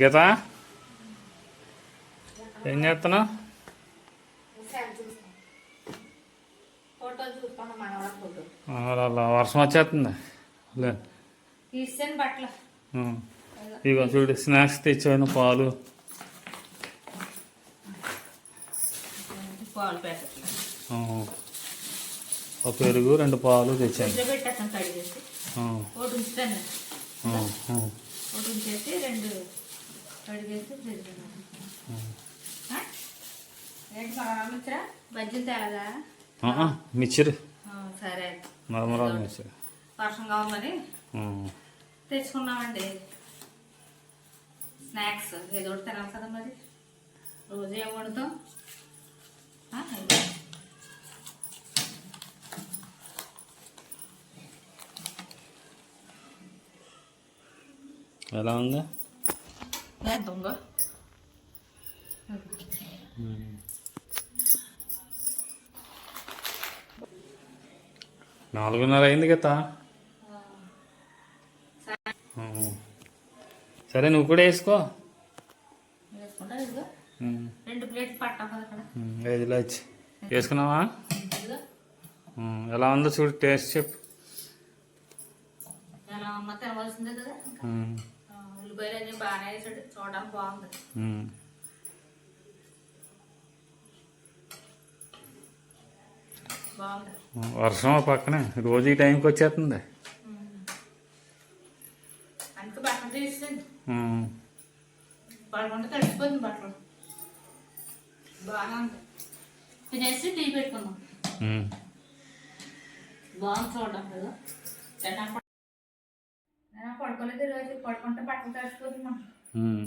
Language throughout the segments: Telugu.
గీత? ఏం చేస్తున్నావు? వర్షం వచ్చేస్తుంది. ఇగో చూడు స్నాక్స్ తెచ్చాను పాలు. ఒక పెరుగు రెండు పాలు తెచ్చాను. రెండు మిత్ర? బజ్జీలు తేలదా ఆ, ఆ, మిక్చర్ ఆ, సరే. మరమరాలు మిక్చర్ వర్షంగా ఉందని ఆ. తెచ్చుకున్నామండి. స్నాక్స్ ఏదో ఒకటి తినాలి కదా మరి. రోజు ఏం వండుతాం. ఎలా ఉంది? నాలుగున్నర అయింది గీత. ఆ. సరే నువ్వు కూడా వేసుకో. కదా ఐదులో వచ్చి వేసుకున్నావా? ఎలా ఉందో చూడు టేస్ట్ చెప్పు. ఉల్లిపాయలు అన్నీ బాగానే వేసాడు. చూడడానికి బాగుంది. వర్షం పక్కనే. రోజు ఈ టైంకి వచ్చేస్తుంది. తినేసి టీ పెట్టుకున్నాం. బాగుంది చూడడం కదా. పడుకోలేదు ఈరోజు పడుకుంటే బట్టలు తడిసిపోతుంది మనం ఉమ్,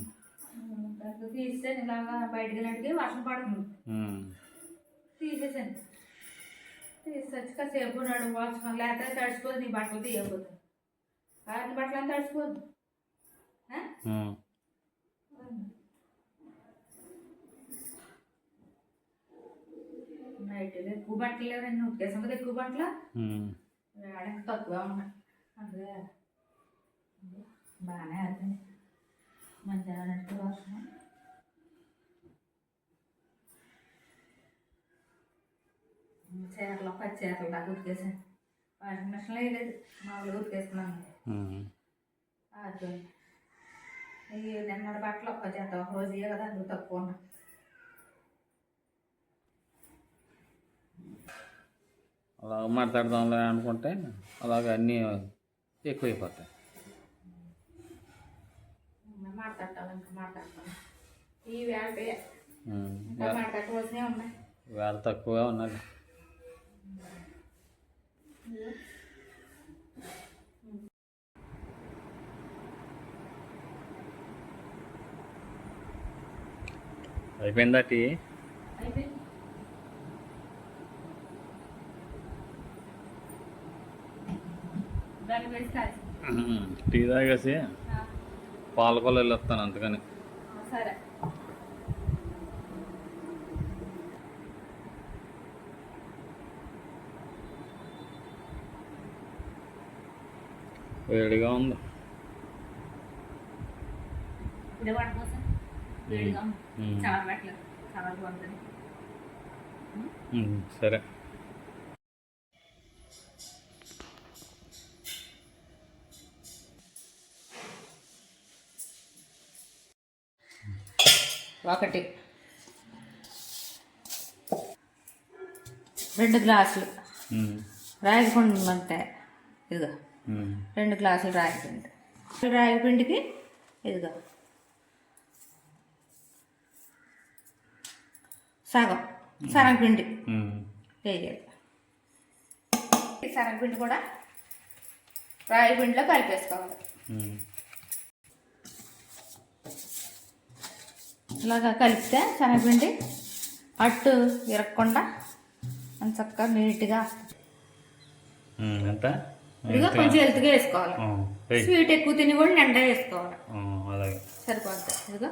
దాంట్లో తీసేసాను ఇలాగా బయటికి వెళ్ళడానికి వర్షం పడుతుంది ఉమ్. తీసేసాను తీసేసి కాసేపు నడుము వాచుకొని లేకపోతే తడిసిపోదు నీ బట్టలు తీయకపోతే వాటి బట్టలు అంతా తడిసిపోదు ఆ? ఉమ్. నైట్ ఎక్కువ బట్టలు లేవండి ఉతికేసాం కదా ఎక్కువ బట్టలు ఉమ్. వేడకి తక్కువ ఉన్నాయి అందుకే బాగానే అవుతుంది మంచిగా అన్నట్టు వర్షం చీరలు పచ్చి చీరలు దాకా ఉతికేసాను వాషింగ్ మిషన్లో వేయలేదు మామూలుగా ఉతికేసుకున్నాను. అది ఈ నిన్నటి బట్టలు ఒక్క చేత ఒక రోజు కదా అందుకు తక్కువ ఉన్నాయి అలా మాట్లాడదాంలే అనుకుంటే అలాగ అన్నీ ఎక్కువైపోతాయి. మాట్లాడతాను ఇంకా మాట్లాడతాను ఈ వేళ. ఇంకా ఉన్నాయి. వేళ తక్కువగా ఉన్నది. అయిపోయిందా టీ. టీ తాగేసి పాలకొల్లు వెళ్ళొస్తాను అందుకని సరే. వేడిగా ఉంది. ఇదే ఒకటి. రెండు గ్లాసులు. ఉమ్. రాగి పిండి అంటే ఇదిగో. రెండు గ్లాసులు రాగి పిండి రాగి పిండికి ఇదిగో. సగం. శనగపిండి. ఉమ్. వేయాలి ఈ శనగపిండి కూడా రాగి పిండిలో కలిపేసుకోవాలి ఇలాగా కలిపితే శనగపిండి అట్టు ఇరగకుండా అని చక్కగా నీట్గా. ఎంత? ఇదిగో కొంచెం హెల్త్గా వేసుకోవాలి. స్వీట్ ఎక్కువ తిని కూడా నిండా వేసుకోవాలి. సరిపోద్ది. ఇదిగో.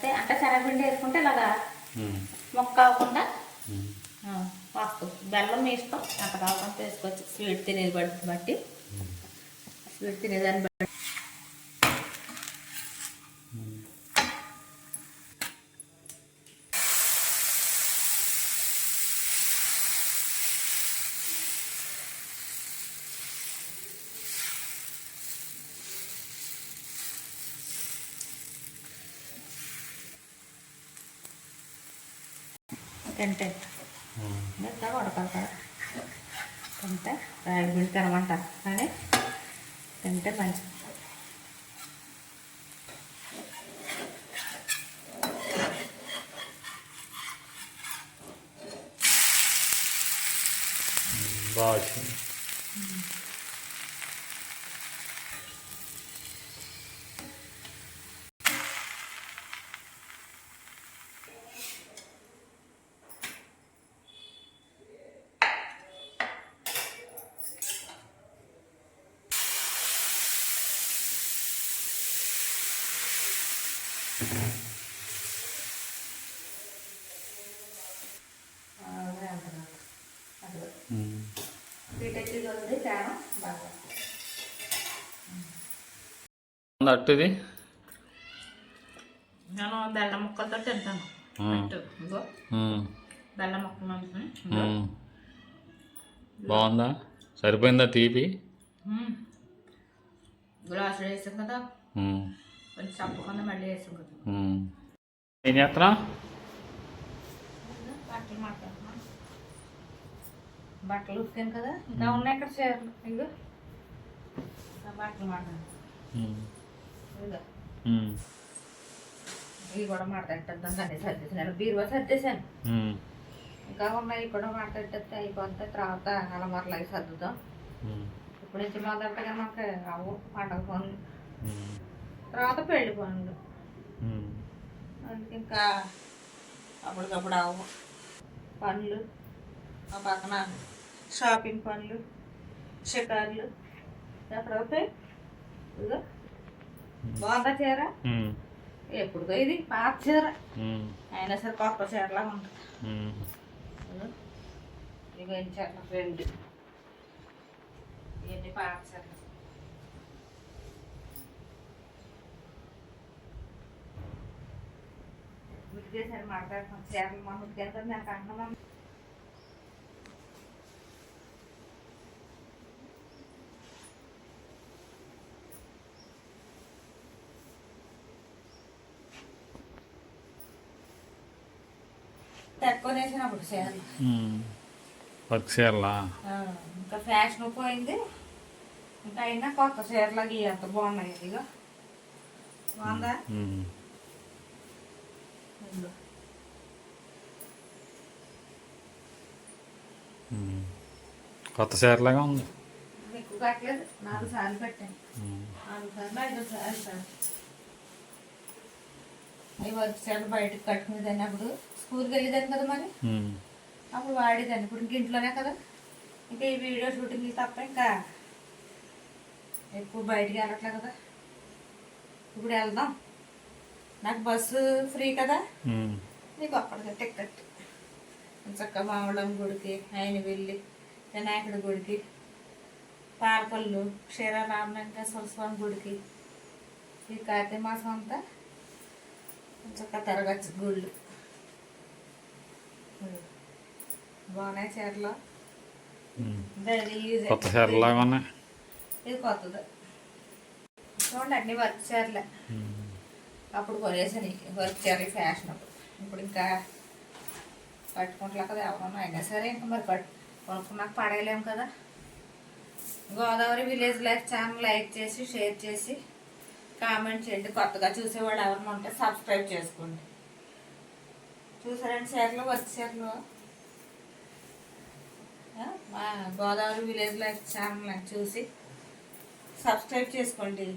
అంతే అంటే శనగపిండి వేసుకుంటే ఇలాగా. మొక్క కాకుండా ఉమ్. వస్తుంది బెల్లం మీ ఇష్టం ఎంత కావాలంత వేసుకోవచ్చు. స్వీట్ తినేది బట్టి. స్వీట్ తినేదాన్ని బట్టి. తింటే ఉమ్. ఎంత కొడతారు తింటే రాగి పిండి తినమంటారు కానీ తింటే మంచి. బాగా అంటున్నారు అది ఉమ్. స్వీట్ ఎక్కువ ఉంది తేడా బాగా ఉందా అట్టుది నేను బెల్లం ముక్కలతో తింటాను. బెల్లం ముక్కలు. బాగుందా? సరిపోయిందా తీపి? గ్లాసులు వేసాం కదా. కొంచెం చప్పకుండా మళ్ళీ వేసాం కదా. ఏం చేస్తున్నా? బట్టలు ఉతికాను కదా. ఇంకా ఉన్నాయి ఇక్కడ బట్టలు మాట్లాడు ఇవి కూడా మాట్లాడేద్దాం కానీ సర్దేసాను బీరువా సర్దేశాను. ఇంకా ఉన్నాయి కూడా మాట్లాడేస్తే అయిపోతే తర్వాత అలమరలు సర్దుదాం. ఇప్పుడు నుంచి మొదలుగా మాకు అవు పండగ పనులు తర్వాత పెళ్ళి పనులు. ఇంకా అప్పటికప్పుడు అవు పనులు ఆ పక్కన షాపింగ్ పనులు షికార్లు ఎక్కడ అవుతాయి ఇదిగో బాగుందా చీర ఎప్పుడుదో ఇది పాత చీర అయినా సరే కొత్త చీరలా ఉంటుంది. ఇదిగో. ఇదిగో ఈ చీర రెండు. ఇవన్నీ పాత చీరలు ఉతికేసారి మాట్లాడుతున్నాం చీరలు మనం ఉతికేస్తాం నాకు అంటున్నాం వేసినప్పుడు చీరలు వర్క్ చేయాలా? ఇంకా ఫ్యాషన్ పోయింది ఇంకా అయినా కొత్త చీరలకి ఎంత బాగున్నాయి ఇదిగో. బాగుందా. కొత్త చీరలాగా ఉంది. ఎక్కువ కట్టలేదు. నాలుగు సార్లు పెట్టాను నాలుగు సార్లు ఐదు సార్లు సార్ అవి వర్క్ చీరలు బయటకు కట్టుకునేదాన్ని అప్పుడు స్కూల్కి వెళ్ళేదాన్ని కదా మరి? అప్పుడు వాడేదాన్ని. ఇప్పుడు ఇంక ఇంట్లోనే కదా. ఇంకా ఈ వీడియో షూటింగ్ తప్ప ఇంకా ఎక్కువ బయటికి వెళ్ళట్లే కదా. ఇప్పుడు వెళ్దాం. నాకు బస్సు ఫ్రీ కదా. నీకు అప్పటికి టికెట్ చక్క మామూలం గుడికి ఆయన వెళ్ళి వినాయకుడి గుడికి పాలపల్లు క్షీరారామలింగేశ్వర స్వామి గుడికి ఈ కార్తీక మాసం అంతా చక్క తిరగచ్చు గుళ్ళు. బాగున్నాయి చీరలు? కొత్త చీరలాగా ఉన్నాయి. ఇది కొత్తది. చూడండి అన్ని వర్క్ చీరలే. అప్పుడు కొనేసాను వర్క్ చీరలు ఫ్యాషన్ అప్పుడు. ఇప్పుడు ఇంకా పట్టుకుంటలే కదా ఎవరన్నా అయినా సరే ఇంకా మరి పట్టు కొనుక్కున్నాక పడేయలేము కదా. Godavari village life channel like చేసి షేర్ చేసి కామెంట్ చేయండి. కొత్తగా చూసేవాళ్ళు ఎవరైనా ఉంటే సబ్స్క్రైబ్ చేసుకోండి. చూసారండి చీరలు వర్క్ చీరలు? మా గోదావరి విలేజ్ లైఫ్ ఛానల్ చూసి సబ్స్క్రైబ్ చేసుకోండి.